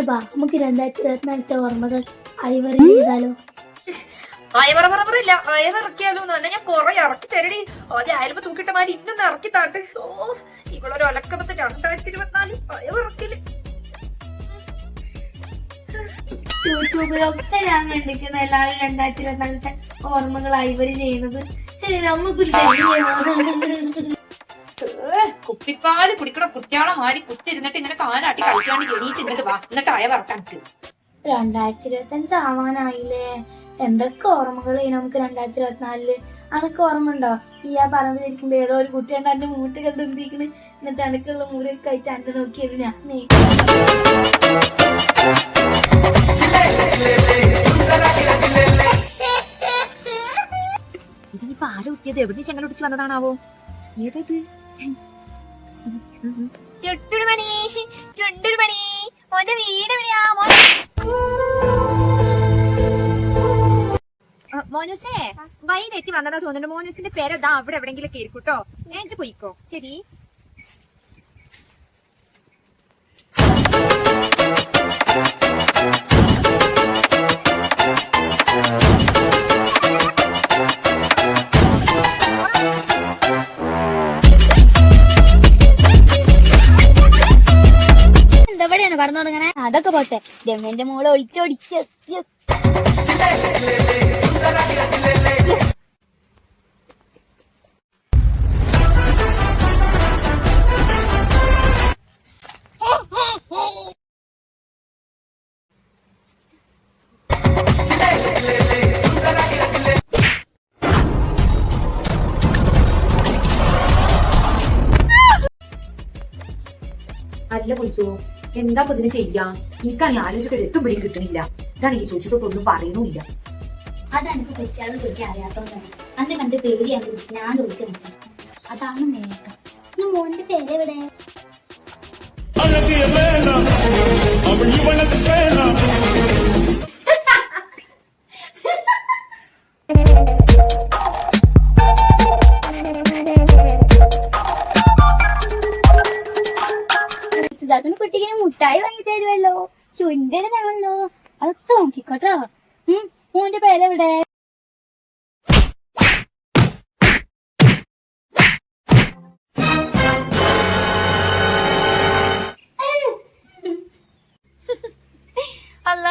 പിന്നെ ബാ നമുക്ക് രണ്ടായിരത്തി ഇരുപത്തിനാലത്തെ ഓർമ്മകൾ ഐവറി ചെയ്താലോ? അയവറ പറ പറയില്ല അയവിറക്കിയാലോ എന്ന് പറഞ്ഞാൽ ഞാൻ കൊറേ ഇറക്കി തരടി. ആദ്യം അയൽപ്പ് തൂക്കിട്ട മാതിരി ഇന്നും ഇറക്കി താട്ട്. ഓ ഇവളൊരു ഒലക്കമത്ത് രണ്ടായിരത്തി ഇരുപത്തിനാല് അയവിറക്കിൽ യൂട്യൂബിലൊക്കെ ഞാൻ കണ്ടിരിക്കുന്ന എല്ലാവരും രണ്ടായിരത്തി ഇരുപത്തിനാലത്തെ ഓർമ്മകൾ ഐവരി ചെയ്യുന്നത് തെറ്റ് കുപ്പിപ്പാൽ കുടിക്കണ കുട്ടിയാളെ മാറി കുത്തിരുന്നിട്ട് ഇങ്ങനെ കാലാട്ടി കളിക്കാണ്ട് ജനീച്ചിരുന്നിട്ട് വാ എന്നിട്ട് അയവിറക്കാൻ രണ്ടായിരത്തി ഇരുപത്തി അഞ്ച് ആവാനായില്ലേ. എന്തൊക്കെ ഓർമ്മകൾ നമുക്ക് രണ്ടായിരത്തി ഇരുപത്തിനാലിൽ? അനക്ക് ഓർമ്മ ഉണ്ടോ ഈ ആ പറമ്പിലിരിക്കുമ്പോ ഏതോ ഒരു കുട്ടി കണ്ട എന്റെ മൂട്ട് കണ്ടിരിക്കണ് എന്നിട്ട് അനക്കുള്ള മൂരൊക്കെ കഴിച്ച് അന്റെ നോക്കിയത് ഞാൻ നീ ഇതിനിപ്പോ ആര് കുട്ടിയത്? എവിടെ ചെങ്ങലൊടിച്ച് വന്നതാണാവോ? ഏതത്? ചുട്ടൊരു മണി ചുണ്ടൊരു മണി മോന്റെ മോനുസേ വൈകിട്ടെത്തി വന്നതാ തോന്നുന്നു മോനുസിന്റെ പേരതാ അവിടെ എവിടെങ്കിലും കേൾക്കൂട്ടോ ഞാൻ പോയിക്കോ. ശരി. അതൊക്കെ പോട്ടെ. രമ്യന്റെ മോളെ ഒളിച്ചോടിച്ച് അല്ല വിളിച്ചു എന്താ ഇപ്പൊ ഇതിന് ചെയ്യാ? എനിക്കാണെങ്കിൽ ആലോചിച്ചിട്ട് എത്തും പിടിയും കിട്ടണില്ല ഇതാണെങ്കിൽ ചോദിച്ചിട്ട് ഒന്നും പറയുന്നുമില്ല. അതെനിക്ക് കുട്ടികളെ കുറിച്ച് അറിയാത്തോണ്ടാണ് അന്നെ കണ്ട് പേടിയാണ് ഞാൻ ചോദിച്ചു അതാണ് മേക്കം മോന്റെ പേരെവിടെ പേരെവിടെ?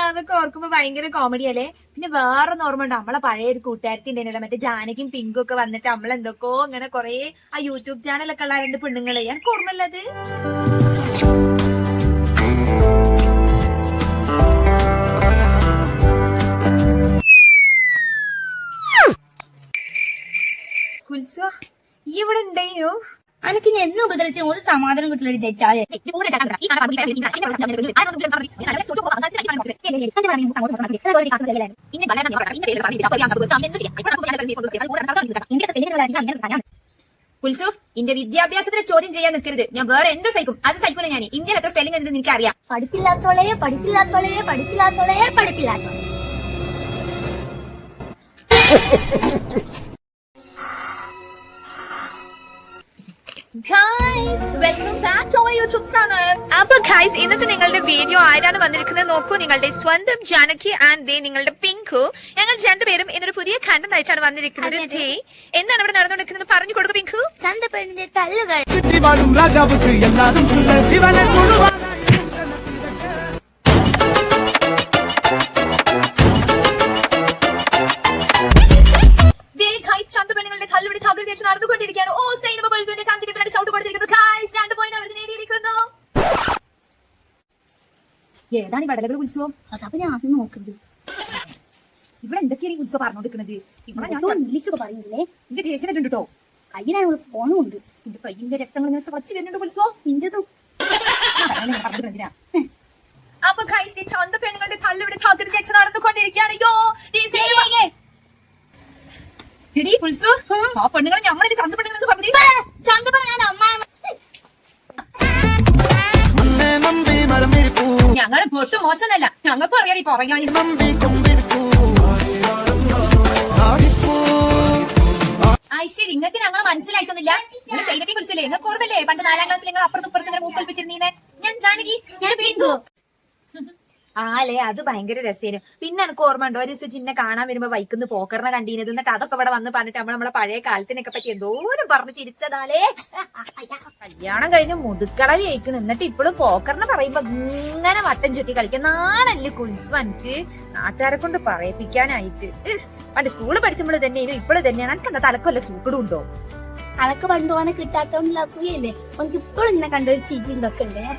അതൊക്കെ ഓർക്കുമ്പോ ഭയങ്കര കോമഡി അല്ലേ? പിന്നെ വേറെ ഓർമ്മ ഉണ്ട്. നമ്മളെ പഴയ ഒരു കൂട്ടുകാരത്തി ഉണ്ടല്ലോ മറ്റേ ജാനകിയും പിങ്കും ഒക്കെ വന്നിട്ട് നമ്മൾ എന്തൊക്കെയോ അങ്ങനെ കൊറേ ആ യൂട്യൂബ് ചാനലൊക്കെ ഉള്ള രണ്ട് പെണ്ണുങ്ങളെ. എനിക്ക് ഓർമ്മയില്ലത് കുൽസു ഈ ഇവിടെ ഉണ്ടേനു അനക്ക് ഞാൻ എന്നും ഉപദ്രവിച്ചു ഒരു സമാധാനം കിട്ടില്ല ഒരു തെച്ചായ കുൽസു ഇന്റെ വിദ്യാഭ്യാസത്തിന് ചോദ്യം ചെയ്യാൻ നിൽക്കരുത് ഞാൻ വേറെ എന്ത് സഹിക്കും അത് സഹിക്കൂല ഞാൻ ഇന്ത്യൻ എത്ര സ്പെല്ലിംഗ് എന്ത് എനിക്ക് അറിയാം പഠിപ്പില്ലാത്തോളെ പഠിപ്പില്ലാത്തോളെ പഠിപ്പില്ലാത്തോളെ പഠിപ്പില്ലാത്തോളെ അപ്പൊ ഗൈസ് ഇന്നത്തെ നിങ്ങളുടെ വീഡിയോ ആരാണ് വന്നിരിക്കുന്നത് നോക്കൂ. നിങ്ങളുടെ സ്വന്തം ജാനകി ആൻഡ് ദേ നിങ്ങളുടെ പിങ്കു. ഞങ്ങൾ രണ്ടുപേരും ഇന്നൊരു പുതിയ കണ്ടന്റ് ആയിട്ടാണ് വന്നിരിക്കുന്നത്. ദേ, എന്താണ് ഇവിടെ നടന്നുകൊണ്ടിരിക്കുന്നത്? പറഞ്ഞു കൊടുക്കും പിങ്കു. ചന്തപ്പെണ്ണിന്റെ തല്ലുകൾ. വെച്ച് നടന്നുകൊണ്ടിരിക്കുകയാണ്. ഓ സൈനിക പോലീസിന്റെ ചന്തിരിപ്പിന്റെ ഷൗട്ട് കൊടുത്തിരിക്കുന്നു. ഗൈസ് രണ്ട് പോയിന്റ് അവർ നേടിയിരിക്കുന്നു. ഏതാണ് ഈ വടലകൾ ഉത്സവം? അതപ്പൊ ഞാൻ ആദ്യം നോക്കുന്നത്. ഇവിടെ എന്തൊക്കെയാണ് ഈ ഉത്സവം പറഞ്ഞോണ്ടിരിക്കുന്നത് ഇവിടെ ഞാൻ ഞാൻ ഇംഗ്ലീഷ് ഒക്കെ പറയുന്നില്ലേ? എന്റെ ദേഷ്യം വരുന്നുണ്ട് കേട്ടോ. കയ്യിലാണ് ഫോണും ഉണ്ട്. എന്റെ കയ്യിന്റെ രക്തങ്ങൾ ഇങ്ങനെ തിളച്ച് വരുന്നുണ്ട് ഉത്സവം. ഇന്റതും അപ്പൊ ഗൈസ് ചന്ത പെണ്ണുങ്ങളുടെ തല്ലിവിടെ തകർന്ന് നടന്നുകൊണ്ടിരിക്കുകയാണ്. യോ എടീ ഉത്സു ആ. പെണ്ണുങ്ങൾ ഞമ്മളെ ചന്ത പെണ്ണുങ്ങൾ പറഞ്ഞു ചന്തപ്പെണ്ണ ഞാൻ അമ്മ മണ്ണെ നമ്പി മരമിരിപ്പൂ. ഞങ്ങൾ പൊട്ടു മോശമല്ല ഞങ്ങൾക്ക് അറിയാം ഈ പറയാൻ നമ്പി കൊമ്പിരിപ്പൂ. ആടിപ്പൂ. ഐശ്വര്യ നിങ്ങൾക്ക് ഞങ്ങൾ മനസ്സിലായിട്ടൊന്നുമില്ല. നിങ്ങൾ സൈനത്തെ കുറിച്ചല്ലേ നിങ്ങൾക്ക് ഓർമ്മല്ലേ പണ്ട് നാലാം ക്ലാസ്സിൽ നിങ്ങൾ അപ്പുറത്ത് ഇപ്പുറത്ത് ഇങ്ങനെ മൂക്കൊൽപ്പിച്ചിരുന്നീനെ ഞാൻ ജാനകി ഞാൻ പിങ്കു ആലേ അത് ഭയങ്കര രസേനു. പിന്നെ എനിക്ക് ഓർമ്മ ഉണ്ടോ ഒരു ദിവസം ചിന്നെ കാണാൻ വരുമ്പോ ബൈക്കിന്ന് പോക്കറിനെ കണ്ടീനത് എന്നിട്ട് അതൊക്കെ ഇവിടെ വന്ന് പറഞ്ഞിട്ട് നമ്മൾ നമ്മളെ പഴയ കാലത്തിനൊക്കെ പറ്റി എന്തോരം പറഞ്ഞ് ചിരിച്ചതാലേ. കല്യാണം കഴിഞ്ഞ് മുതുക്കളവി അയക്കണ് എന്നിട്ട് ഇപ്പോഴും പോക്കറിനെ പറയുമ്പോ ഇങ്ങനെ വട്ടം ചുറ്റി കളിക്കാൻ നാണല്ലേ കുൽസു എനിക്ക് നാട്ടുകാരെ കൊണ്ട് പറയിപ്പിക്കാനായിട്ട്. പണ്ട് സ്കൂളിൽ പഠിച്ചപ്പോൾ തന്നെയാണ് ഇപ്പോഴും തന്നെയാണ് എനിക്ക് എന്താ തലക്കൊല്ല സൂക്കടും ഉണ്ടോ അതൊക്കെ പണ്ട് ഓനെ കിട്ടാത്തോണ്ടുള്ള അസൂയല്ലേ ഓനക്ക് ഇപ്പോഴും ഇന്നെ കണ്ടൊരു ചീറ്റി ഇതൊക്കെ ഉണ്ട്. ഞാൻ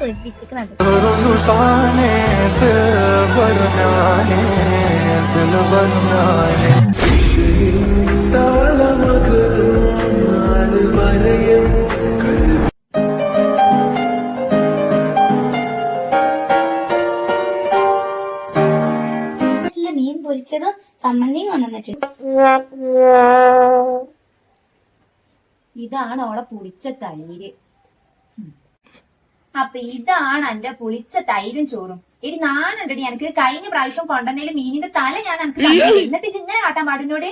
വീട്ടിലെ മീൻ പൊരിച്ചതും ചമ്മന്തിയും കൊണ്ടുവന്നിട്ടുണ്ട്. ഇതാണ് ഓളെ പുളിച്ച തൈര്. അപ്പൊ ഇതാണ് എന്റെ പുളിച്ച തൈരും ചോറും. ഇനി നാണുണ്ടടി എനിക്ക് കഴിഞ്ഞ പ്രാവശ്യം കൊണ്ടുവന്നതിൽ മീനിന്റെ തല ഞാൻ എനിക്ക് എന്നിട്ട് ഇങ്ങനെ കാട്ടാൻ പാടിനോട്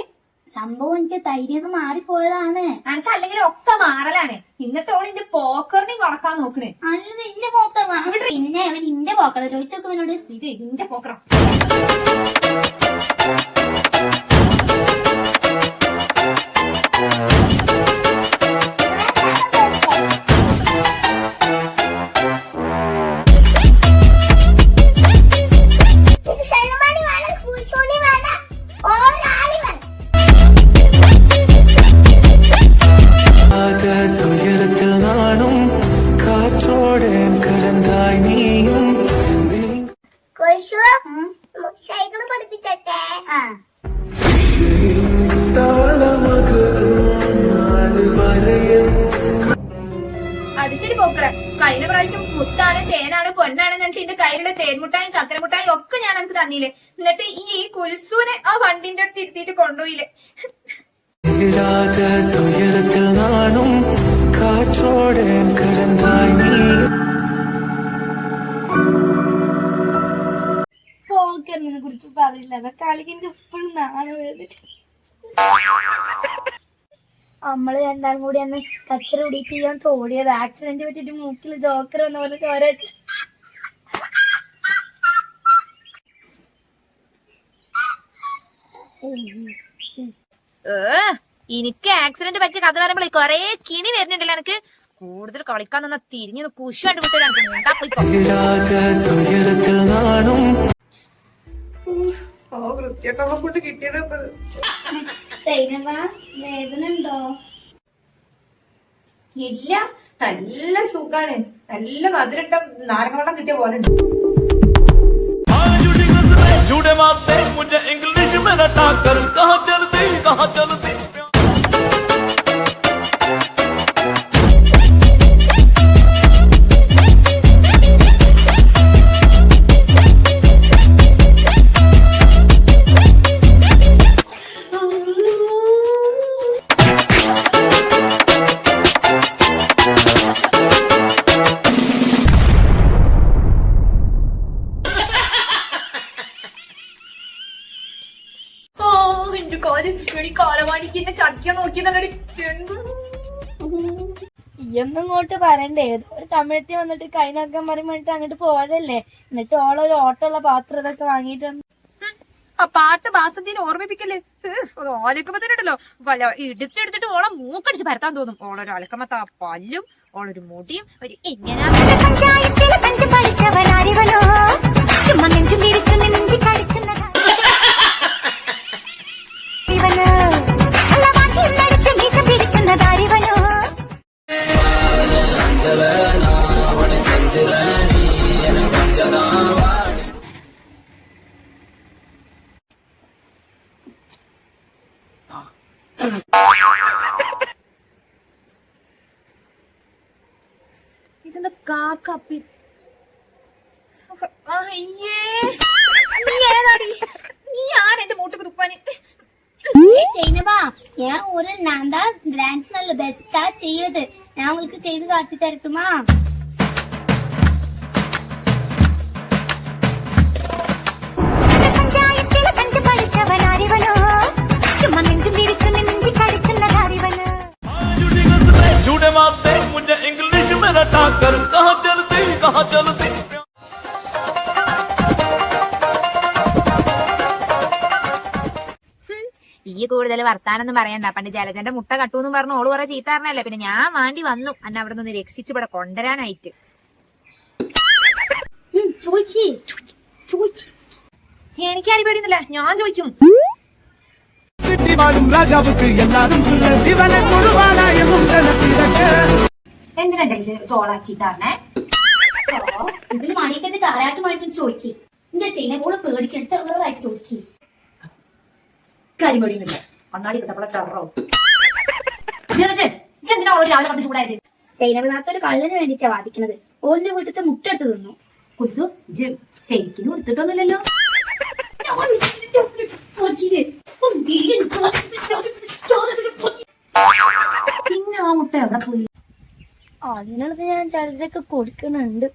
സംഭവം എനിക്ക് തൈര്ന്ന് മാറിപ്പോയതാണ്. എനിക്ക് അല്ലെങ്കിൽ ഒക്കെ മാറലാണ്. എന്നിട്ട് എന്റെ പോക്കറിനെ വളക്കാൻ നോക്കണേ. അല്ല നിന്റെ പോക്കറ പിന്നെ അവൻ നിന്റെ പോക്കറ. ചോദിച്ചോക്കെ അവനോട് ഇത് എന്റെ പോക്കറ. പോക്കറിനെ കുറിച്ച് പറയില്ല. കളിക്ക് എനിക്ക് നമ്മൾ രണ്ടാളും കൂടി അന്ന് കച്ചറ കൂടിയിട്ട് ചെയ്യാൻ ഓടിയത് ആക്സിഡന്റ് പറ്റിട്ട് മൂക്കിൽ ജോക്കർ വന്ന പോലെ ചോര വെച്ച്. ഏ, എനിക്ക് ആക്സിഡന്റ് പറ്റിയ കഥ പറയുമ്പോൾ കൊറേ കിണി വരുന്നുണ്ടല്ലോ എനിക്ക്. കൂടുതൽ കളിക്കാൻ നിന്ന തിരിഞ്ഞു കുശാണ്ട് വിട്ടു ഓ വൃത്തിയായിട്ടുള്ള ഫുഡ് കിട്ടിയത് സൈനവ വേദന ഉണ്ടോ? ഇല്ല നല്ല സുഖാണ്. നല്ല മധുരട്ട നാരങ്ങ വെള്ളം കിട്ടിയ പോലെ ഉണ്ട്. झूठे എന്നെ ചതിക്കാൻ നോക്കി ഇയൊന്നും ഇങ്ങോട്ട് പറയണ്ടേ? ഏതോ ഒരു തമിഴത്തി വന്നിട്ട് കൈ നോക്കാൻ പറയുമ്പോട്ട് അങ്ങോട്ട് പോയതല്ലേ. എന്നിട്ട് ഓളൊരു ഓട്ടമുള്ള പാത്രം ഇതൊക്കെ വാങ്ങിയിട്ട് വന്നു ആ പാട്ട് ബാസന്തിനെ ഓർമ്മിപ്പിക്കല്ലേ? ഓലക്കുമ്പത്തിനുണ്ടല്ലോ വല്ല എടുത്തെടുത്തിട്ട് ഓളെ മൂക്കടിച്ച് പരത്താൻ തോന്നും. ഓളൊരു അലക്കമത്ത ആ പല്ലും ഓളൊരു മുടിയും ഒരു ഇങ്ങനെ. ஏன் ஊரில் நான் தான் டான்ஸ்ல பெஸ்டா செய்வது நான் உங்களுக்கு செய்து காட்டி தரட்டுமா मुझे इंग्लिश मेरा टाकर कहाँ चल नहीं कहा चलते ഈ കൂടുതൽ വർത്താനം വർത്താനൊന്നും പറയണ്ട. പണ്ട് ജലജന്റെ മുട്ട കട്ടു എന്ന് പറഞ്ഞു ഓൾ കുറെ ചീത്താറിനല്ലേ പിന്നെ ഞാൻ വാണ്ടി വന്നു. അന്ന അവിടെ നിന്ന് രക്ഷിച്ചു ഇവിടെ കൊണ്ടുവരാനായിട്ട്. എനിക്ക് ആരും ഞാൻ ചോദിക്കും. എന്തിനാ ചോളാ ചീത്ത ഇതിന് മണിയൊക്കെ എന്റെ കണ്ണാടി കിട്ടപ്പോഴെ രാവിലെ ചൂടായത്? ഒരു കള്ളന് വേണ്ടിട്ടാ വാദിക്കുന്നത് ഓന്റെ വീട്ടിലത്തെ മുട്ടെടുത്ത് തിന്നു. ഇജ്ജ് ശരിക്കും എടുത്തിട്ടൊന്നുമില്ലല്ലോ. പിന്നെ ആ മുട്ട എവിടെ പോയി? അതിനുള്ളത് ഞാൻ ചാർജൊക്കെ കൊടുക്കുന്നുണ്ട്.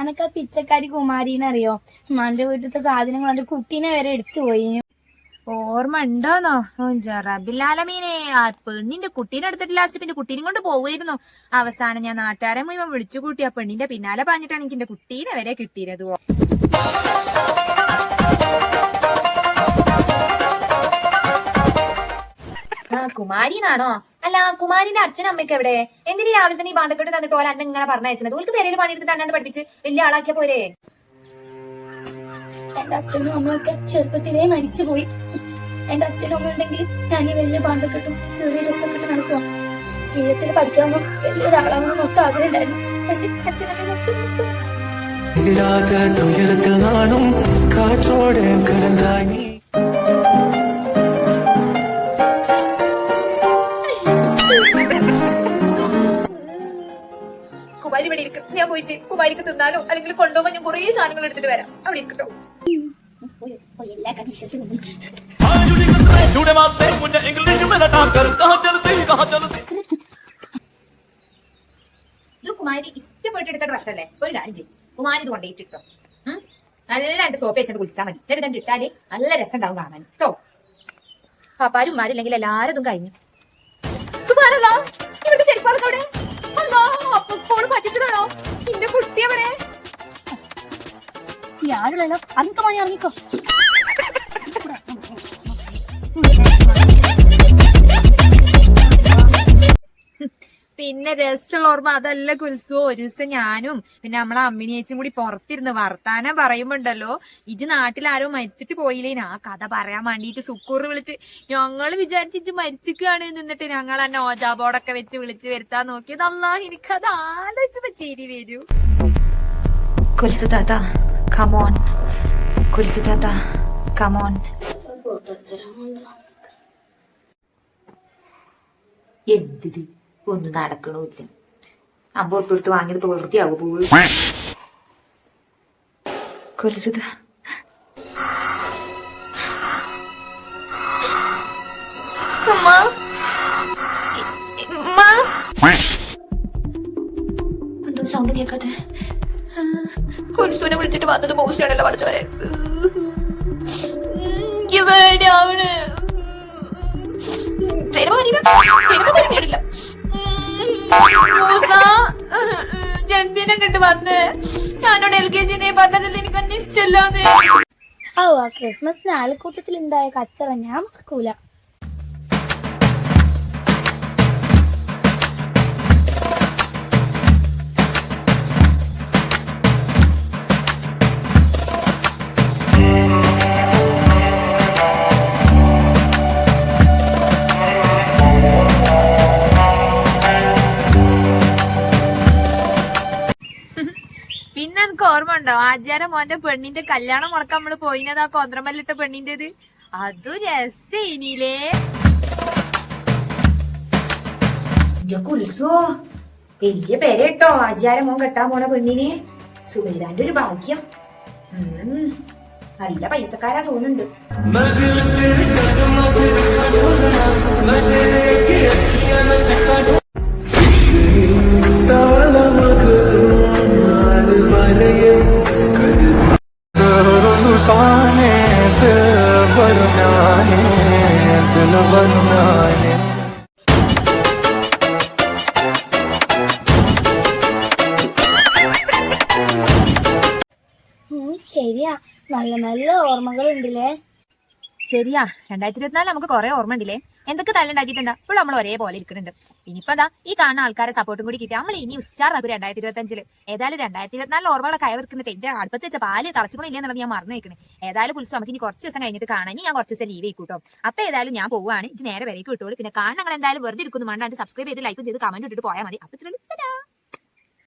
അനക്ക് ആ പിച്ചക്കാരി കുമാരീനെ അറിയോ? മാന്റെ വീട്ടിലത്തെ സാധനങ്ങൾ എന്റെ കുട്ടീനെ വരെ എടുത്തു പോയി. ഓർമ്മ ഉണ്ടോന്നോ? ജറബിലാലമീനെ ആ പെണ്ണിന്റെ കുട്ടീനെ എടുത്തിട്ട് ലാസ്റ്റ് പിന്നെ കുട്ടീനെ കൊണ്ട് പോവുമായിരുന്നു അവസാനം ഞാൻ നാട്ടുകാരെ മുഴുവൻ വിളിച്ചു കൂട്ടി ആ പെണ്ണിന്റെ പിന്നാലെ പറഞ്ഞിട്ടാണ് എനിക്ക് എന്റെ കുട്ടീനെ വരെ കിട്ടിയത്. കുമാരിന്നാണോ? അല്ല കുമാരിന്റെ അച്ഛനും അമ്മയ്ക്ക് എവിടെ? എന്തിനു രാവിലെ തന്നെ ഈ പാണ്ടക്കെട്ട് തന്നിട്ട് ഓല അന്നെ ഇങ്ങനെ പറഞ്ഞയച്ചത് ഓൾക്ക് പേരയിൽ പണിയെടുത്തിട്ട് അന്നെ പഠിപ്പിച്ച് വലിയ ആളാക്കിയ പോരെ? എന്റെ അച്ഛനും അമ്മയൊക്കെ ചെറുപ്പത്തിലേ മരിച്ചു പോയി എന്റെ അച്ഛനും അമ്മ ഉണ്ടെങ്കിൽ ഞാൻ ഈ വലിയ പാണ്ടക്കെട്ടും ചെറിയ ഡ്രസ്സൊക്കെ നടക്കാം നടക്കുക ജീവിതത്തിൽ വലിയ വലിയൊരാളാണെന്നും ഒക്കെ ആഗ്രഹം ഉണ്ടായിരുന്നു പക്ഷെ അച്ഛനൊക്കെ മരിച്ചു തുയരത്തിൽ നാണും കാറ്റോടെ കലന്താങ്ങി കുമാരി ഇവിടെ ഇരിക്കും ഞാൻ പോയിട്ട് കുമാരിക്ക് തിന്നാലോ അല്ലെങ്കിൽ കൊണ്ടുപോകാൻ ഞാൻ കുറേ സാധനങ്ങൾ എടുത്തിട്ട് വരാം. അവിടെ ഇരിക്കട്ടോ. ഇത് കുമാരി ഇഷ്ടപ്പെട്ടെടുത്ത ഡ്രസ്സല്ലേ ഒരു കാര്യം ചെയ്യും. കുമാരി ഇത് കൊണ്ടേറ്റിട്ടോ നല്ലാണ്ട് സോപ്പ് വെച്ചിട്ട് കുളിച്ചാ മതി. എന്നിട്ട് കണ്ട് ഇട്ടാൽ നല്ല രസം ഉണ്ടാവും കാണാൻ. കേട്ടോ പാപ്പാരും മാരില്ലെങ്കിൽ എല്ലാരും ഇതും കഴിഞ്ഞു. സുബാനല്ലോ ഇവിടുത്തെ ചെരുപ്പാളൊക്കെ അവിടെ അല്ലോ ഫോൺ പറ്റിച്ചതാണോ? നിന്റെ കുട്ടി എവിടെ ആരുള്ളല്ലോ അമിക്കമായി ഇറങ്ങിക്കോ. പിന്നെ രസമുള്ള ഓർമ്മ അതല്ല കുൽസു ഒരു ദിവസം ഞാനും പിന്നെ നമ്മളെ അമ്മിനിയേച്ചും കൂടി പുറത്തിരുന്ന് വർത്താനം പറയുമ്പോണ്ടല്ലോ ഇജ് നാട്ടിൽ ആരോ മരിച്ചിട്ട് പോയില്ലേ ആ കഥ പറയാൻ വേണ്ടിട്ട് സുക്കൂർ വിളിച്ച് ഞങ്ങൾ വിചാരിച്ച് ഇജ് മരിച്ചിക്കാണ് നിന്നിട്ട് ഞങ്ങൾ ആ ഓജാ ബോർഡൊക്കെ വെച്ച് വിളിച്ച് വരുത്താൻ നോക്കിയത് അല്ലാ എനിക്കത് ആലോചിച്ചപ്പോ ചിരി വരൂ. കുൽസു താത്ത കമോൺ കുൽസു താത്ത കമോൺ എന്തിത് ഒന്നും നടക്കണില്ല. വാങ്ങിയത് ആവും പോവ്? കൊലിച്ചത് അമ്മ ഇ- ഉമ്മ. എന്തോ സൗണ്ട് കേക്കാതെ കൊലിസുവിനെ വിളിച്ചിട്ട് വന്നത് ജന്തിനെ കണ്ട് വന്ന് ഞാനോട് എൽ കെ ജി നീ പറഞ്ഞതിൽ എനിക്ക് അന്നെ ഓ ആ ക്രിസ്മസിന് ആൽക്കൂട്ടത്തിൽ ഉണ്ടായ കച്ചറ ഞാൻ മറക്കൂല. ഓർമ്മ ഉണ്ടോ? ആചാര മോന്റെ പെണ്ണിന്റെ കല്യാണം മുടക്കാൻ നമ്മൾ പോയിനത് ആ കൊന്ത്രമല്ലിട്ട പെണ്ണിന്റേത്? അതു രസേനിലേ കുൽസോ. വലിയ പേരേട്ടോ ആചാര മോൻ കെട്ടാൻ പോണ പെണ്ണിനെ. സുബൈദാന്റെ ഒരു ഭാഗ്യം. ഉം, നല്ല പൈസക്കാരാ തോന്നുന്നുണ്ട്. ശരിയാ. നല്ല നല്ല ഓർമ്മകൾ ഉണ്ടല്ലേ ശരിയാ. രണ്ടായിരത്തി ഇരുപത്തിനാല് നമുക്ക് കുറെ ഓർമ്മ ഉണ്ടല്ലേ എന്തൊക്കെ തല്ലുണ്ടാക്കിയിട്ടുണ്ട് ഇപ്പോൾ നമ്മൾ ഒരേപോലെ ഇരിക്കുന്നുണ്ട്. ഇനിയിപ്പോ അതാ ഈ കാണുന്ന ആൾക്കാരെ സപ്പോർട്ടും കൂടി കിട്ടി. നമ്മൾ ഇനി ഉഷാറാക്കും രണ്ടായിരത്തി ഇരുപത്തി അഞ്ചിൽ ഏതായാലും രണ്ടായിരത്തി ഇരുപത്തിനാലിൽ ഓർമ്മകളെ അയവർക്കുന്നത് എന്റെ അടുപ്പത്ത് വെച്ച പാൽ തളച്ചുകൂടില്ല എന്നുള്ളത് ഞാൻ മറന്നു വെക്കണേ. ഏതായാലും പുലിസ് നമുക്ക് ഇനി കുറച്ച് ദിവസം കഴിഞ്ഞിട്ട് കാണാൻ ഞാൻ കുറച്ച് ദിവസം ലീവ് ആയിക്കോട്ടോ. അപ്പൊ ഏതായാലും ഞാൻ പോവാണ്. ഇത് നേരെ വരേക്ക് വിട്ടോളൂ. പിന്നെ കാണുന്ന എന്തായാലും വെറുതെ ഇരിക്കുന്നു. മണ്ടാണ്ട് സബ്സ്ക്രൈബ് ചെയ്ത് ലൈക്കും ചെയ്ത് കമന്റ് ഇട്ടിട്ട് പോയാൽ മതി. അപ്പൊ